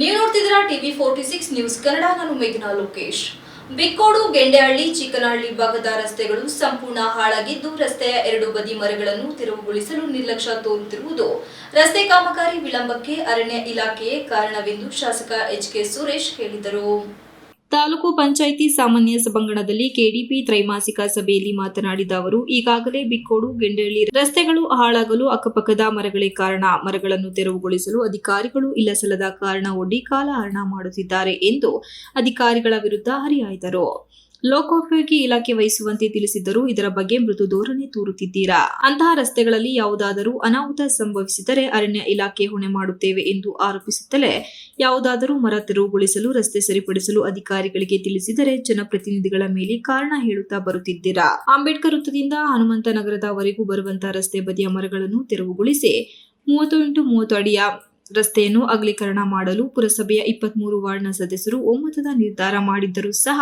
ನೀವು ನೋಡ್ತಿದ್ದೀರಾ TV forty six news Kannada, ನಾನು ಮೇಘನಾ ಲೋಕೇಶ್. ಬಿಕ್ಕೋಡು, ಗೆಂಡೆಹಳ್ಳಿ, ಚಿಕ್ಕನಹಳ್ಳಿ ಭಾಗದ ರಸ್ತೆಗಳು ಸಂಪೂರ್ಣ ಹಾಳಾಗಿದ್ದು ರಸ್ತೆಯ ಎರಡು ಬದಿ ಮರಗಳನ್ನು ತೆರವುಗೊಳಿಸಲು ನಿರ್ಲಕ್ಷ್ಯ ತೋರುತ್ತಿರುವುದು. ರಸ್ತೆ ಕಾಮಗಾರಿ ವಿಳಂಬಕ್ಕೆ ಅರಣ್ಯ ಇಲಾಖೆಯೇ ಕಾರಣವೆಂದು ಶಾಸಕ ಎಚ್ ಕೆ ಸುರೇಶ್ ಹೇಳಿದರು. ತಾಲೂಕು ಪಂಚಾಯಿತಿ ಸಾಮಾನ್ಯ ಸಭಾಂಗಣದಲ್ಲಿ ಕೆಡಿಪಿ ತ್ರೈಮಾಸಿಕ ಸಭೆಯಲ್ಲಿ ಮಾತನಾಡಿದ ಅವರು, ಈಗಾಗಲೇ ಬಿಕ್ಕೋಡು, ಗೆಂಡಳ್ಳಿ ರಸ್ತೆಗಳು ಹಾಳಾಗಲು ಅಕ್ಕಪಕ್ಕದ ಮರಗಳೇ ಕಾರಣ. ಮರಗಳನ್ನು ತೆರವುಗೊಳಿಸಲು ಅಧಿಕಾರಿಗಳು ಇಲ್ಲಸಲ್ಲದ ಕಾರಣ ಒಡ್ಡಿ ಕಾಲಹರಣ ಮಾಡುತ್ತಿದ್ದಾರೆ ಎಂದು ಅಧಿಕಾರಿಗಳ ವಿರುದ್ಧ ಹರಿಹಾಯ್ದರು. ಲೋಕೋಪಯೋಗಿ ಇಲಾಖೆ ವಹಿಸುವಂತೆ ತಿಳಿಸಿದ್ದರೂ ಇದರ ಬಗ್ಗೆ ಮೃದು ಧೋರಣೆ ತೋರುತ್ತಿದ್ದೀರಾ? ಅಂತಹ ರಸ್ತೆಗಳಲ್ಲಿ ಯಾವುದಾದರೂ ಅನಾಹುತ ಸಂಭವಿಸಿದರೆ ಅರಣ್ಯ ಇಲಾಖೆ ಹೊಣೆ ಮಾಡುತ್ತೇವೆ ಎಂದು ಆರೋಪಿಸುತ್ತಲೇ ಯಾವುದಾದರೂ ಮರ ತೆರವುಗೊಳಿಸಲು, ರಸ್ತೆ ಸರಿಪಡಿಸಲು ಅಧಿಕಾರಿಗಳಿಗೆ ತಿಳಿಸಿದರೆ ಜನಪ್ರತಿನಿಧಿಗಳ ಮೇಲೆ ಕಾರಣ ಹೇಳುತ್ತಾ ಬರುತ್ತಿದ್ದೀರಾ? ಅಂಬೇಡ್ಕರ್ ವೃತ್ತದಿಂದ ಹನುಮಂತ ನಗರದವರೆಗೂ ಬರುವಂತಹ ರಸ್ತೆ ಬದಿಯ ಮರಗಳನ್ನು ತೆರವುಗೊಳಿಸಿ ಮೂವತ್ತು ಇಂಟು ಮೂವತ್ತು ಅಡಿಯ ರಸ್ತೆಯನ್ನು ಅಗಲೀಕರಣ ಮಾಡಲು ಪುರಸಭೆಯ ಇಪ್ಪತ್ಮೂರು ವಾರ್ಡ್ನ ಸದಸ್ಯರು ಒಮ್ಮತದ ನಿರ್ಧಾರ ಮಾಡಿದ್ದರೂ ಸಹ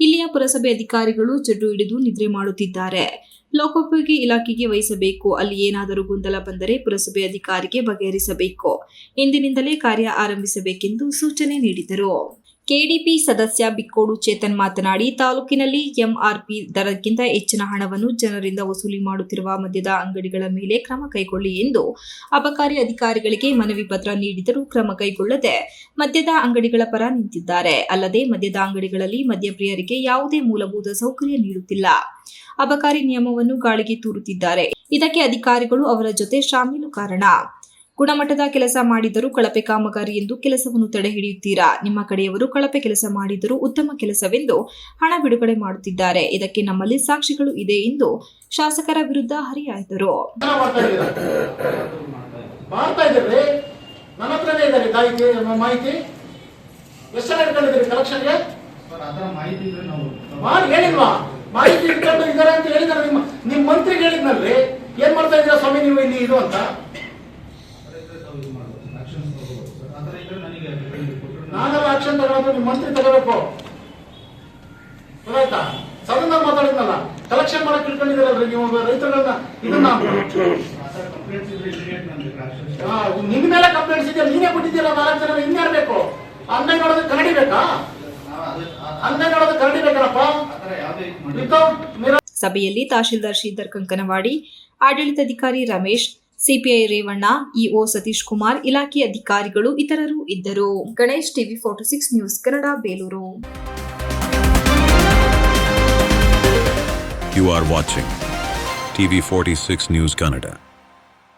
ಇಲ್ಲಿಯ ಪುರಸಭೆ ಅಧಿಕಾರಿಗಳು ಜಡ್ಡು ಹಿಡಿದು ನಿದ್ರೆ ಮಾಡುತ್ತಿದ್ದಾರೆ. ಲೋಕೋಪಯೋಗಿ ಇಲಾಖೆಗೆ ವಹಿಸಬೇಕು. ಅಲ್ಲಿ ಏನಾದರೂ ಗೊಂದಲ ಬಂದರೆ ಪುರಸಭೆ ಅಧಿಕಾರಿಗೆ ಬಗೆಹರಿಸಬೇಕು. ಇಂದಿನಿಂದಲೇ ಕಾರ್ಯ ಆರಂಭಿಸಬೇಕೆಂದು ಸೂಚನೆ ನೀಡಿದರು. ಕೆಡಿಪಿ ಸದಸ್ಯ ಬಿಕ್ಕೋಡು ಚೇತನ್ ಮಾತನಾಡಿ, ತಾಲೂಕಿನಲ್ಲಿ ಎಂಆರ್ಪಿ ದರಕ್ಕಿಂತ ಹೆಚ್ಚಿನ ಹಣವನ್ನು ಜನರಿಂದ ವಸೂಲಿ ಮಾಡುತ್ತಿರುವ ಮದ್ಯದ ಅಂಗಡಿಗಳ ಮೇಲೆ ಕ್ರಮ ಕೈಗೊಳ್ಳಿ ಎಂದು ಅಬಕಾರಿ ಅಧಿಕಾರಿಗಳಿಗೆ ಮನವಿ ಪತ್ರ ನೀಡಿದರೂ ಕ್ರಮ ಕೈಗೊಳ್ಳದೆ ಮದ್ಯದ ಅಂಗಡಿಗಳ ಪರ ನಿಂತಿದ್ದಾರೆ. ಅಲ್ಲದೆ ಮದ್ಯದ ಅಂಗಡಿಗಳಲ್ಲಿ ಮದ್ಯಪ್ರಿಯರಿಗೆ ಯಾವುದೇ ಮೂಲಭೂತ ಸೌಕರ್ಯ ನೀಡುತ್ತಿಲ್ಲ. ಅಬಕಾರಿ ನಿಯಮವನ್ನು ಗಾಳಿಗೆ ತೂರುತ್ತಿದ್ದಾರೆ. ಇದಕ್ಕೆ ಅಧಿಕಾರಿಗಳು ಅವರ ಜೊತೆ ಶಾಮೀಲು ಕಾರಣ. ಗುಣಮಟ್ಟದ ಕೆಲಸ ಮಾಡಿದರೂ ಕಳಪೆ ಕಾಮಗಾರಿ ಎಂದು ಕೆಲಸವನ್ನು ತಡೆಹಿಡಿಯುತ್ತೀರಾ ನಿಮ್ಮ ಕಡೆಯವರು ಕಳಪೆ ಕೆಲಸ ಮಾಡಿದರೂ ಉತ್ತಮ ಕೆಲಸವೆಂದು ಹಣ ಬಿಡುಗಡೆ ಮಾಡುತ್ತಿದ್ದಾರೆ. ಇದಕ್ಕೆ ನಮ್ಮಲ್ಲಿ ಸಾಕ್ಷಿಗಳು ಇದೆ ಎಂದು ಶಾಸಕರ ವಿರುದ್ಧ ಹರಿಹಾಯ್ದರು ಮಾಹಿತಿ. ಮಾಡಿ ಹೇಳಿಲ್ವಾ? ಮಾಹಿತಿ ಇಟ್ಕೊಂಡು ಇದ್ದಾರೆ ಅಂತ ಹೇಳಿದಾರೆ ನಿಮ್ಮ ನಿಮ್ಮ ಮಂತ್ರಿಗೆ ಹೇಳಿದ್ನಲ್ರಿ? ಏನ್ ಮಾಡ್ತಾ ಇದ್ದೀರಾ ಸ್ವಾಮಿ ನೀವು ಇಲ್ಲಿ ಇದು ಅಂತ? ನಾನೆಲ್ಲ ಆಕ್ಷನ್ ತಗೊಳ್ಳೋದು ನಿಮ್ ಮಂತ್ರಿ ತಗೋಬೇಕು. ಗೊತ್ತಾಯ್ತಾ? ಸದನ ಮಾತಾಡಿದ್ನಲ್ಲ ಕಲೆಕ್ಷನ್ ಮಾಡಕ್ ಇಟ್ಕೊಂಡಿದ್ದೀರಲ್ರಿ ನೀವು ರೈತರುಗಳನ್ನ ಇದನ್ನ ನಿನ್ ಮೇಲೆ ಕಂಪ್ಲೇಂಟ್ಸ್ ಇದೆಯಾ ನೀನೇ ಕೊಟ್ಟಿದ್ದೀರ ನಾಲ್ಕು ಜನ ಇನ್ಯಾರ್ಬೇಕು ಬೇಕು? ಅಂಗೈ ನೋಡೋದಕ್ಕೆ ಕನ್ನಡಿ ಬೇಕಾ? ಸಭೆಯಲ್ಲಿ ತಹಶೀಲ್ದಾರ್ ಶ್ರೀಧರ್ ಕಂಕನವಾಡಿ ಆಡಳಿತಾಧಿಕಾರಿ ರಮೇಶ್ ಸಿಪಿಐ ರೇವಣ್ಣ ಇಒ ಸತೀಶ್ ಕುಮಾರ್ ಇಲಾಖೆ ಅಧಿಕಾರಿಗಳು ಇತರರು ಇದ್ದರು. Ganesh TV forty six news Kannada Belur. You are watching forty 46 news Canada.